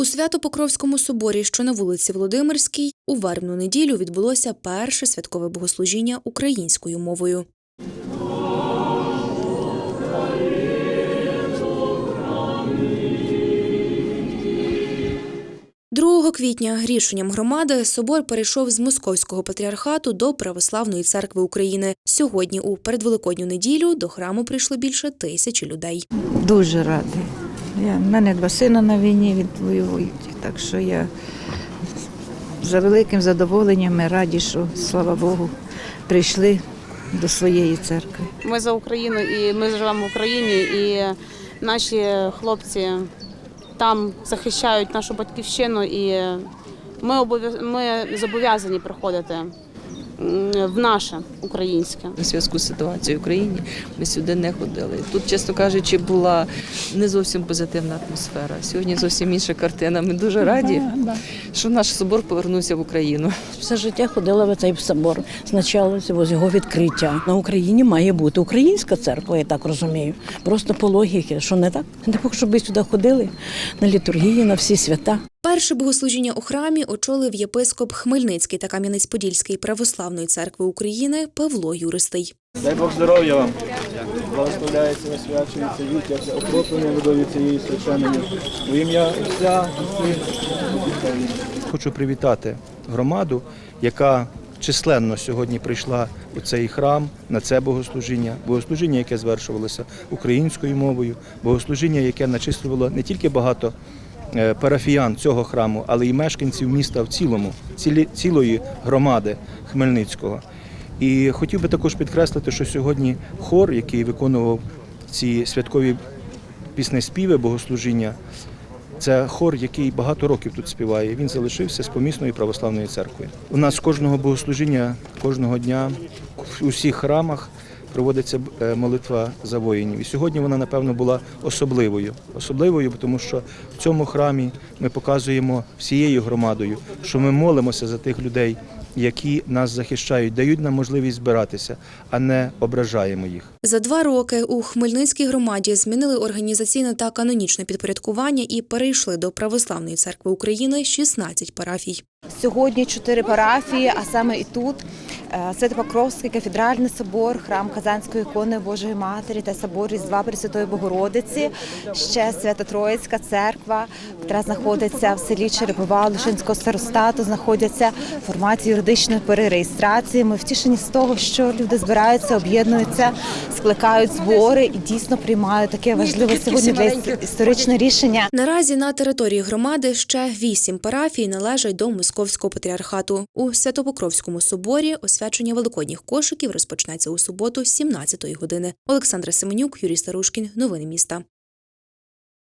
У Свято-Покровському соборі, що на вулиці Володимирській, у вербну неділю відбулося перше святкове богослужіння українською мовою. 2 квітня рішенням громади собор перейшов з Московського патріархату до Православної церкви України. Сьогодні, у передвеликодню неділю, до храму прийшло більше тисячі людей. Дуже радий. Я, в мене два сина на війні відвоюють, так що я за великим задоволенням і раді, що, слава Богу, прийшли до своєї церкви. Ми за Україну і ми живемо в Україні, і наші хлопці там захищають нашу батьківщину, і ми ми зобов'язані приходити в наше українське. у зв'язку з ситуацією в Україні ми сюди не ходили. Тут, чесно кажучи, була не зовсім позитивна атмосфера. Сьогодні зовсім інша картина. Ми дуже раді, що наш собор повернувся в Україну. Все життя ходила в цей собор. Спочатку з його відкриття. На Україні має бути українська церква, я так розумію. Просто по логіки, що не так? Не так, щоб ви сюди ходили на літургії, на всі свята. Перше богослужіння у храмі очолив єпископ Хмельницький та Кам'янець-Подільський православної церкви України Павло Юристий. Дай Бог здоров'я вам. Благословляється, освячується віття, окроплення водою цієї священної. В ім'я Отця і. Хочу привітати громаду, яка численно сьогодні прийшла у цей храм на це богослужіння. Богослужіння, яке звершувалося українською мовою, богослужіння, яке начислювало не тільки багато парафіян цього храму, але й мешканців міста в цілому, цілі, цілої громади Хмельницького. І хотів би також підкреслити, що сьогодні хор, який виконував ці святкові піснеспіви, богослужіння, це хор, який багато років тут співає. Він залишився з помісної православної церкви. У нас кожного богослужіння, кожного дня в усіх храмах проводиться е, молитва за воїнів. І сьогодні вона, напевно, була особливою. Особливою, тому що в цьому храмі ми показуємо всією громадою, що ми молимося за тих людей, які нас захищають, дають нам можливість збиратися, а не ображаємо їх. За два роки у Хмельницькій громаді змінили організаційне та канонічне підпорядкування і перейшли до Православної церкви України 16 парафій. Сьогодні чотири парафії, а саме і тут Свято-Покровський кафедральний собор, храм Казанської ікони Божої Матері та собор Різдва Пресвятої Богородиці, ще Свято-Троїцька церква, яка знаходиться в селі Черепова Лишинського старостату, знаходяться в форматі юридичної перереєстрації. Ми втішені з того, що люди збираються, об'єднуються, скликають збори і дійсно приймають таке важливе сьогодні для історичне рішення. Наразі на території громади ще вісім парафій належать до Московського патріархату. У Святопокровському соборі освячення великодніх кошиків розпочнеться у суботу з 17-ї години. Олександра Семенюк, Юрій Старушкін. Новини міста.